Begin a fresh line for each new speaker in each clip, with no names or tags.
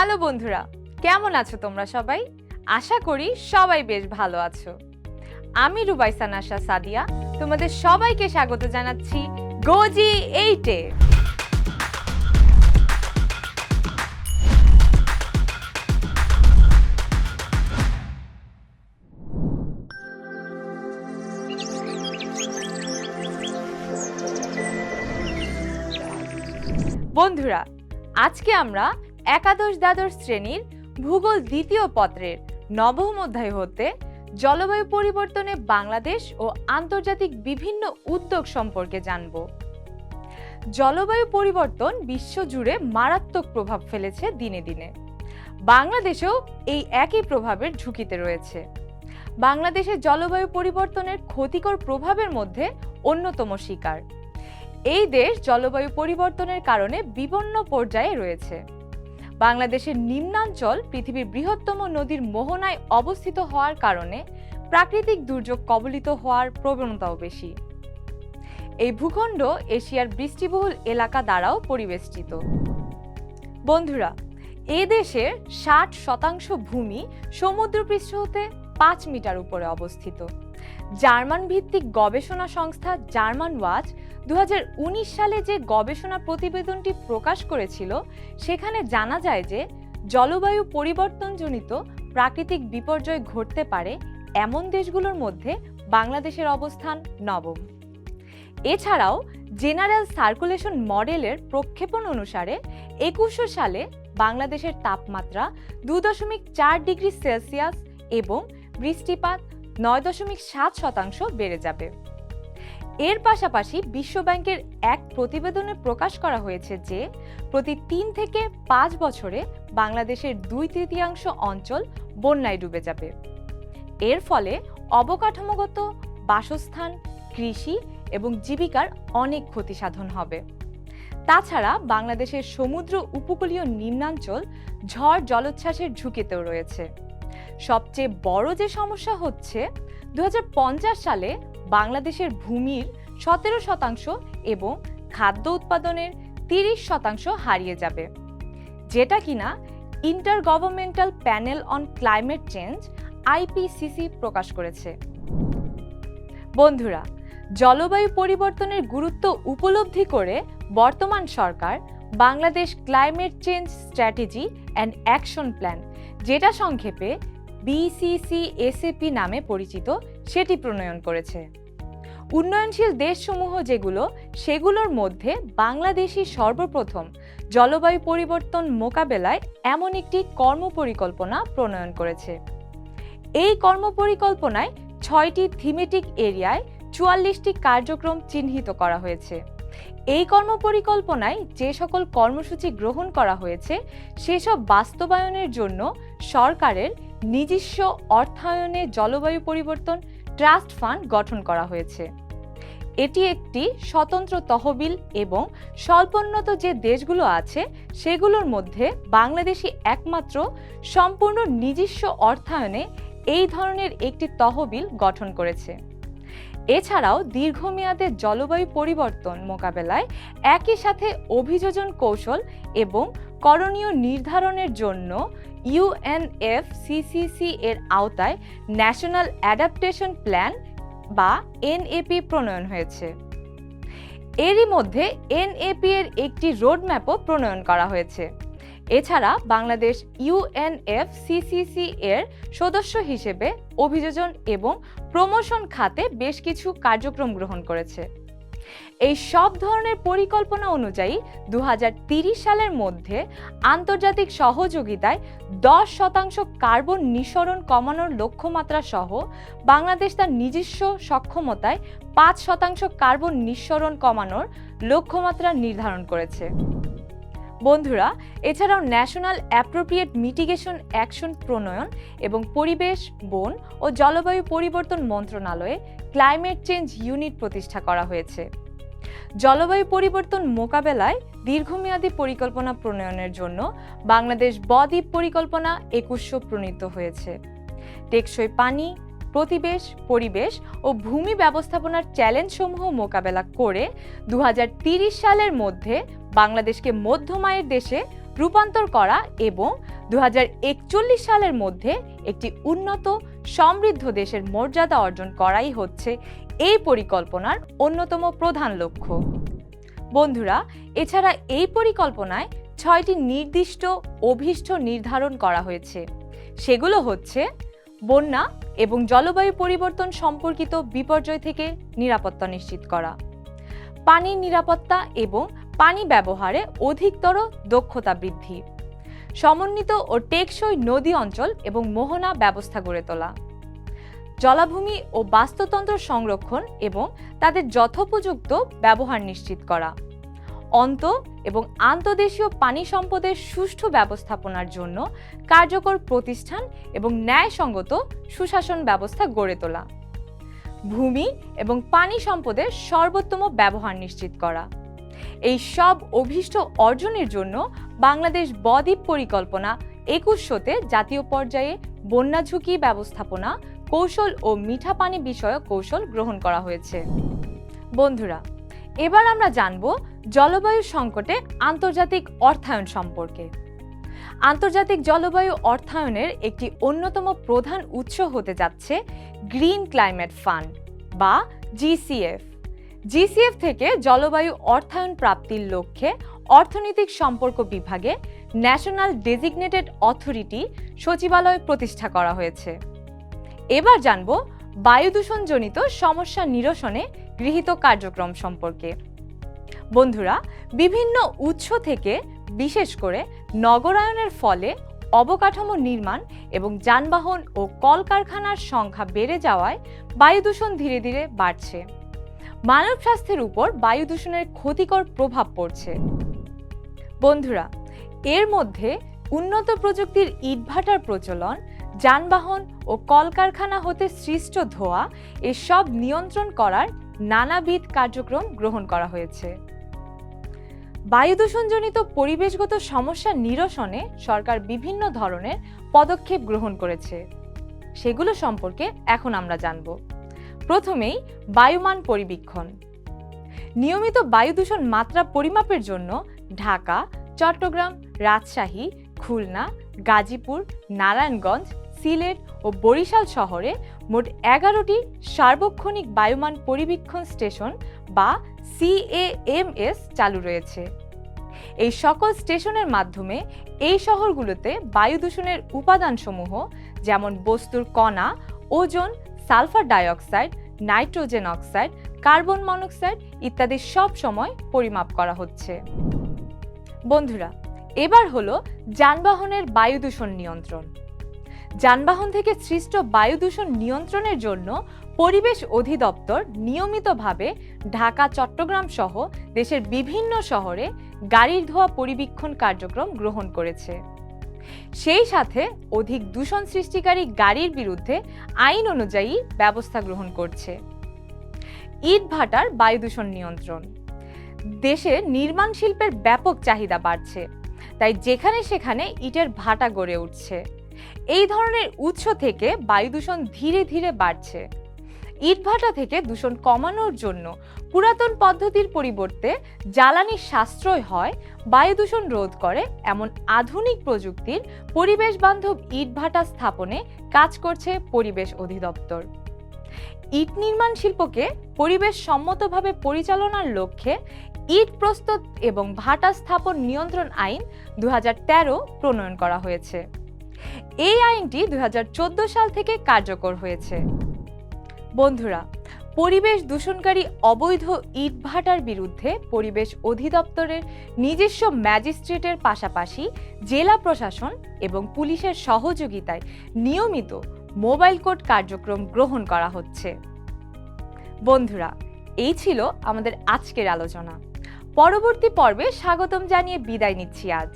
Hello বন্ধুরা, কেমন আছো তোমরা সবাই? আশা করি সবাই বেশ ভালো আছো। আমি রুবাইসা নাশা সাদিয়া, তোমাদের সবাইকে স্বাগত জানাচ্ছি গোজি এইটে। বন্ধুরা, আজকে আমরা একাদশ দ্বাদশ শ্রেণির ভূগোল দ্বিতীয় পত্রের নবম অধ্যায় হতে জলবায়ু পরিবর্তনে বাংলাদেশ ও আন্তর্জাতিক বিভিন্ন উদ্যোগ সম্পর্কে জানব। জলবায়ু পরিবর্তন বিশ্বজুড়ে মারাত্মক প্রভাব ফেলেছে দিনে দিনে। বাংলাদেশেও এই একই প্রভাবের ঝুঁকিতে রয়েছে। বাংলাদেশের জলবায়ু পরিবর্তনের ক্ষতিকর প্রভাবের মধ্যে অন্যতম শিকার। এই দেশ জলবায়ু পরিবর্তনের কারণে বিপন্ন পর্যায়ে রয়েছে। বাংলাদেশের নিম্নাঞ্চল পৃথিবীর বৃহত্তম নদীর মোহনায় অবস্থিত হওয়ার কারণে প্রাকৃতিক দুর্যোগ কবলিত হওয়ার প্রবণতাও বেশি। এই ভূখণ্ড এশিয়ার বৃষ্টিবহুল এলাকা দ্বারাও পরিবেষ্টিত। বন্ধুরা, এ দেশের ষাট শতাংশ ভূমি সমুদ্রপৃষ্ঠ হতে পাঁচ মিটার উপরে অবস্থিত। জার্মান ভিত্তিক গবেষণা সংস্থা জার্মান ওয়াচ দু হাজার উনিশ সালে যে গবেষণা প্রতিবেদনটি প্রকাশ করেছিল, সেখানে জানা যায় যে জলবায়ু পরিবর্তনজনিত প্রাকৃতিক বিপর্যয় ঘটতে পারে এমন দেশগুলোর মধ্যে বাংলাদেশের অবস্থান নবম। এছাড়াও জেনারেল সার্কুলেশন মডেলের প্রক্ষেপণ অনুসারে একুশশো সালে বাংলাদেশের তাপমাত্রা দু দশমিক চার ডিগ্রি সেলসিয়াস এবং বৃষ্টিপাত নয় দশমিক সাত শতাংশ বেড়ে যাবে। এর পাশাপাশি বিশ্বব্যাংকের এক প্রতিবেদনে প্রকাশ করা হয়েছে যে, প্রতি তিন থেকে পাঁচ বছরে বাংলাদেশের দুই তৃতীয়াংশ অঞ্চল বন্যায় ডুবে যাবে। এর ফলে অবকাঠামোগত, বাসস্থান, কৃষি এবং জীবিকার অনেক ক্ষতি সাধন হবে। তাছাড়া বাংলাদেশের সমুদ্র উপকূলীয় নিম্নাঞ্চল ঝড় জলোচ্ছ্বাসের ঝুঁকিতেও রয়েছে। সবচেয়ে বড় যে সমস্যা হচ্ছে দু হাজার পঞ্চাশ সালে বাংলাদেশের ভূমির সতেরো শতাংশ এবং খাদ্য উৎপাদনের তিরিশ শতাংশ হারিয়ে যাবে। যেটা কিনা inter governmental panel on climate change IPCC প্রকাশ করেছে। বন্ধুরা, জলবায়ু পরিবর্তনের গুরুত্ব উপলব্ধি করে বর্তমান সরকার Bangladesh climate change strategy and action plan যেটা সংক্ষেপে বিসিসি এসএপি নামে পরিচিত সেটি প্রণয়ন করেছে। উন্নয়নশীল দেশসমূহ যেগুলো, সেগুলোর মধ্যে বাংলাদেশই সর্বপ্রথম জলবায়ু পরিবর্তন মোকাবেলায় এমন একটি কর্মপরিকল্পনা প্রণয়ন করেছে। এই কর্মপরিকল্পনায় ছয়টি থিমেটিক এরিয়ায় চুয়াল্লিশটি কার্যক্রম চিহ্নিত করা হয়েছে। এই কর্মপরিকল্পনায় যে সকল কর্মসূচি গ্রহণ করা হয়েছে, সেসব বাস্তবায়নের জন্য সরকারের নিজস্ব অর্থায়নে জলবায়ু পরিবর্তন ট্রাস্ট ফান্ড গঠন করা হয়েছে। এটি একটি স্বতন্ত্র তহবিল এবং স্বল্পোন্নত যে দেশগুলো আছে, সেগুলোর মধ্যে বাংলাদেশই একমাত্র সম্পূর্ণ নিজস্ব অর্থায়নে এই ধরনের একটি তহবিল গঠন করেছে। এছাড়াও দীর্ঘমেয়াদে জলবায়ু পরিবর্তন মোকাবেলায় একই সাথে অভিযোজন কৌশল এবং করণীয় নির্ধারণের জন্য ইউএনএফসিসিসি এর আওতায় ন্যাশনাল অ্যাডাপ্টেশন প্ল্যান বা এনএপি প্রণয়ন হয়েছে। এরই মধ্যে এনএপি এর একটি রোডম্যাপও প্রণয়ন করা হয়েছে। এছাড়া বাংলাদেশ ইউএনএফসিসিসি এর সদস্য হিসেবে অভিযোজন এবং প্রমোশন খাতে বেশ কিছু কার্যক্রম গ্রহণ করেছে। এই সব ধরনের পরিকল্পনা অনুযায়ী দু সালের মধ্যে আন্তর্জাতিক সহযোগিতায় দশ শতাংশ কার্বন নিঃসরণ কমানোর লক্ষ্যমাত্রা সহ বাংলাদেশ তার নিজস্ব সক্ষমতায় পাঁচ শতাংশ কার্বন নিঃসরণ কমানোর লক্ষ্যমাত্রা নির্ধারণ করেছে। বন্ধুরা, এছাড়াও ন্যাশনাল অ্যাপ্রোপ্রিয়েট মিটিগেশন অ্যাকশন প্রণয়ন এবং পরিবেশ, বন ও জলবায়ু পরিবর্তন মন্ত্রণালয়ে ক্লাইমেট চেঞ্জ ইউনিট প্রতিষ্ঠা করা হয়েছে। জলবায়ু পরিবর্তন মোকাবেলায় দীর্ঘমেয়াদী পরিকল্পনা প্রণয়নের জন্য বাংলাদেশ বদ্বীপ পরিকল্পনা একুশশো প্রণীত হয়েছে। টেকসই পানি, প্রতিবেশ, পরিবেশ ও ভূমি ব্যবস্থাপনার চ্যালেঞ্জসমূহ মোকাবেলা করে দু সালের মধ্যে বাংলাদেশকে মধ্যমায়ের দেশে রূপান্তর করা এবং দু হাজার একচল্লিশ সালের মধ্যে একটি উন্নত সমৃদ্ধ দেশের মর্যাদা অর্জন করাই হচ্ছে এই পরিকল্পনার অন্যতম প্রধান লক্ষ্য। বন্ধুরা, এছাড়া এই পরিকল্পনায় ছয়টি নির্দিষ্ট অভীষ্ট নির্ধারণ করা হয়েছে। সেগুলো হচ্ছে বন্যা এবং জলবায়ু পরিবর্তন সম্পর্কিত বিপর্যয় থেকে নিরাপত্তা নিশ্চিত করা, পানির নিরাপত্তা এবং পানি ব্যবহারে অধিকতর দক্ষতা বৃদ্ধি। সমন্বিত ও টেকসই নদী অঞ্চল এবং মোহনা ব্যবস্থা গড়ে তোলা। জলাভূমি ও বাস্তুতন্ত্র সংরক্ষণ এবং তাদের যথোপযুক্ত ব্যবহার নিশ্চিত করা। অন্ত এবং আন্তদেশীয় পানি সম্পদের সুষ্ঠু ব্যবস্থাপনার জন্য কার্যকর প্রতিষ্ঠান এবং ন্যায়সঙ্গত সুশাসন ব্যবস্থা গড়ে তোলা। ভূমি এবং পানি সম্পদের সর্বোত্তম ব্যবহার নিশ্চিত করা। এই সব অভীষ্ট অর্জনের জন্য বাংলাদেশ বদ্বীপ পরিকল্পনা, একুশশোতে জাতীয় পর্যায়ে বন্যা ঝুঁকি ব্যবস্থাপনা, কৌশল ও মিঠা পানি বিষয়ক কৌশল গ্রহণ করা হয়েছে। বন্ধুরা, এবার আমরা জানব জলবায়ু সংকটে আন্তর্জাতিক অর্থায়ন সম্পর্কে। আন্তর্জাতিক জলবায়ু অর্থায়নের একটি অন্যতম প্রধান উৎস হতে যাচ্ছে গ্রিন ক্লাইমেট ফান্ড, বা জিসিএফ জিসিএফ থেকে জলবায়ু অর্থায়ন প্রাপ্তির লক্ষ্যে অর্থনৈতিক সম্পর্ক বিভাগে ন্যাশনাল ডেজিগনেটেড অথরিটি সচিবালয় প্রতিষ্ঠা করা হয়েছে। এবার জানব বায়ু দূষণজনিত সমস্যা নিরসনে গৃহীত কার্যক্রম সম্পর্কে। বন্ধুরা, বিভিন্ন উৎস থেকে বিশেষ করে নগরায়নের ফলে অবকাঠামো নির্মাণ এবং যানবাহন ও কলকারখানার সংখ্যা বেড়ে যাওয়ায় বায়ু দূষণ ধীরে ধীরে বাড়ছে। মানব স্বাস্থ্যের উপর বায়ু দূষণের ক্ষতিকর প্রভাব পড়ছে। বন্ধুরা, এর মধ্যে উন্নত প্রযুক্তির ইটভাটার প্রচলন, যানবাহন ও কলকারখানা হতে সৃষ্ট ধোঁয়া, এসব নিয়ন্ত্রণ করার নানাবিধ কার্যক্রম গ্রহণ করা হয়েছে। বায়ু দূষণজনিত পরিবেশগত সমস্যা নিরসনে সরকার বিভিন্ন ধরনের পদক্ষেপ গ্রহণ করেছে। সেগুলো সম্পর্কে এখন আমরা জানব। প্রথমেই বায়ুমান পরিবীক্ষণ। নিয়মিত বায়ু দূষণ মাত্রা পরিমাপের জন্য ঢাকা, চট্টগ্রাম, রাজশাহী, খুলনা, গাজীপুর, নারায়ণগঞ্জ, সিলেট ও বরিশাল শহরে মোট এগারোটি সার্বক্ষণিক বায়ুমান পরিবীক্ষণ স্টেশন বা সিএএমএস চালু রয়েছে। এই সকল স্টেশনের মাধ্যমে এই শহরগুলোতে বায়ু দূষণের উপাদানসমূহ যেমন বস্তুর কণা, ozone, sulphur dioxide, nitrogen oxide, carbon monoxide ইত্যাদি সব সময় পরিমাপ করা হচ্ছে। বন্ধুরা, এবার হলো যানবাহনের বায়ু দূষণ নিয়ন্ত্রণ। যানবাহন থেকে সৃষ্ট বায়ু দূষণ নিয়ন্ত্রণের জন্য পরিবেশ অধিদপ্তর নিয়মিতভাবে ঢাকা, চট্টগ্রাম সহ দেশের বিভিন্ন শহরে গাড়ির ধোয়া পরিবীক্ষণ কার্যক্রম গ্রহণ করেছে। সেই সাথে অধিক দূষণ সৃষ্টিকারী গাড়ির বিরুদ্ধে আইন অনুযায়ী ব্যবস্থা গ্রহণ করছে। ইট ভাটার বায়ু দূষণ নিয়ন্ত্রণ। দেশে নির্মাণ শিল্পের ব্যাপক চাহিদা বাড়ছে। তাই যেখানে সেখানে ইটের ভাটা গড়ে উঠছে। এই ধরনের উৎস থেকে বায়ু দূষণ ধীরে ধীরে বাড়ছে। ইটভাটা থেকে দূষণ কমানোর জন্য পুরাতন পদ্ধতির পরিবর্তে জ্বালানি সাশ্রয় হয়, বায়ু দূষণ রোধ করে এমন আধুনিক প্রযুক্তির পরিবেশ বান্ধব ইটভাটা স্থাপনে কাজ করছে পরিবেশ অধিদপ্তর। ইট নির্মাণ শিল্পকে পরিবেশ সম্মতভাবে পরিচালনার লক্ষ্যে ইট প্রস্তুত এবং ভাটা স্থাপন নিয়ন্ত্রণ আইন দু হাজার তেরো প্রণয়ন করা হয়েছে। এই আইনটি দু হাজার চোদ্দ সাল থেকে কার্যকর হয়েছে। বন্ধুরা, পরিবেশ দূষণকারী অবৈধ ইটভাটার বিরুদ্ধে পরিবেশ অধিদপ্তরের নিজস্ব ম্যাজিস্ট্রেটের পাশাপাশি জেলা প্রশাসন এবং পুলিশের সহযোগিতায় নিয়মিত মোবাইল কোর্ট কার্যক্রম গ্রহণ করা হচ্ছে। বন্ধুরা, এই ছিল আমাদের আজকের আলোচনা। পরবর্তী পর্বে স্বাগতম জানিয়ে বিদায় নিচ্ছি আজ।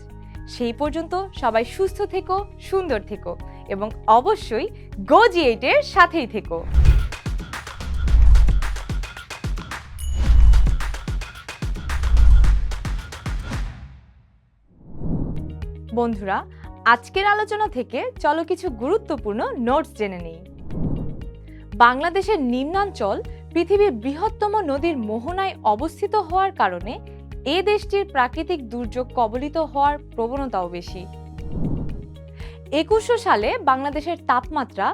সেই পর্যন্ত সবাই সুস্থ থেকো, সুন্দর থেকো এবং অবশ্যই গো জি এইটের সাথেই থেকো। বন্ধুরা, আজকের আলোচনা থেকে চলো কিছু গুরুত্বপূর্ণ নোটস জেনে নেই। বাংলাদেশের নিম্নাঞ্চল পৃথিবীর বৃহত্তম নদীর মোহনায় অবস্থিত হওয়ার কারণে এ দেশটির প্রাকৃতিক দুর্যোগ কবলিত হওয়ার প্রবণতাও বেশি। একুশশো সালে বাংলাদেশের তাপমাত্রা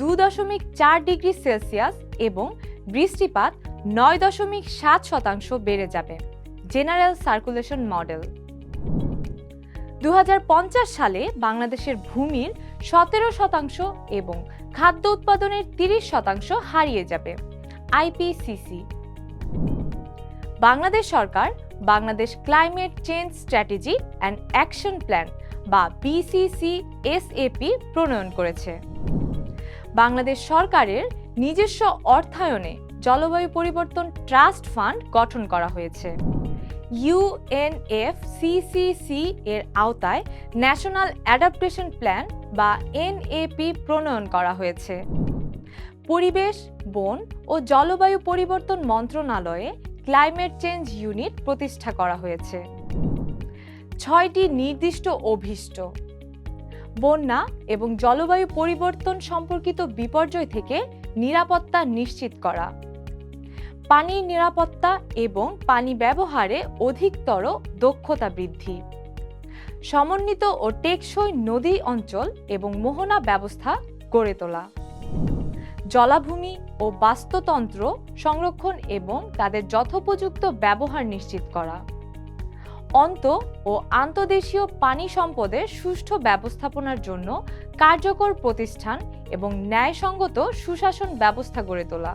দু দশমিক চার ডিগ্রি সেলসিয়াস এবং বৃষ্টিপাত নয় দশমিক সাত শতাংশ বেড়ে যাবে, জেনারেল সার্কুলেশন মডেল। দু হাজার পঞ্চাশ সালে বাংলাদেশের ভূমির সতেরো শতাংশ এবং খাদ্য উৎপাদনের তিরিশ শতাংশ হারিয়ে যাবে। IPCC. Bangladesh Sarkar, Bangladesh climate change strategy and action plan বা বিসিসি এসএপি প্রণয়ন করেছে। বাংলাদেশ সরকারের নিজস্ব অর্থায়নে জলবায়ু পরিবর্তন ট্রাস্ট ফান্ড গঠন করা হয়েছে। ইউএনএফসিসিসি এর আওতায় ন্যাশনাল অ্যাডাপ্টেশন প্ল্যান বা এনএপি প্রণয়ন করা হয়েছে। পরিবেশ, বন ও জলবায়ু পরিবর্তন মন্ত্রণালয়ে ক্লাইমেট চেঞ্জ ইউনিট প্রতিষ্ঠা করা হয়েছে। ছয়টি নির্দিষ্ট অভিষ্ট, বন্যা এবং জলবায়ু পরিবর্তন সম্পর্কিত বিপর্যয় থেকে নিরাপত্তা নিশ্চিত করা, পানির নিরাপত্তা এবং পানি ব্যবহারে অধিকতর দক্ষতা বৃদ্ধি, সমন্বিত ও টেকসই নদী অঞ্চল এবং মোহনা ব্যবস্থা গড়ে তোলা। জলাভূমি ও বাস্তুতন্ত্র সংরক্ষণ এবং তাদের যথোপযুক্ত ব্যবহার নিশ্চিত করা। অন্ত ও আন্তদেশীয় পানি সম্পদের সুষ্ঠু ব্যবস্থাপনার জন্য কার্যকর প্রতিষ্ঠান এবং ন্যায়সঙ্গত সুশাসন ব্যবস্থা গড়ে তোলা।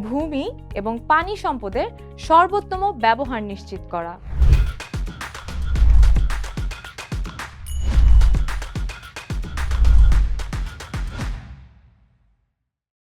ভূমি এবং পানি সম্পদের সর্বোত্তম ব্যবহার নিশ্চিত করা।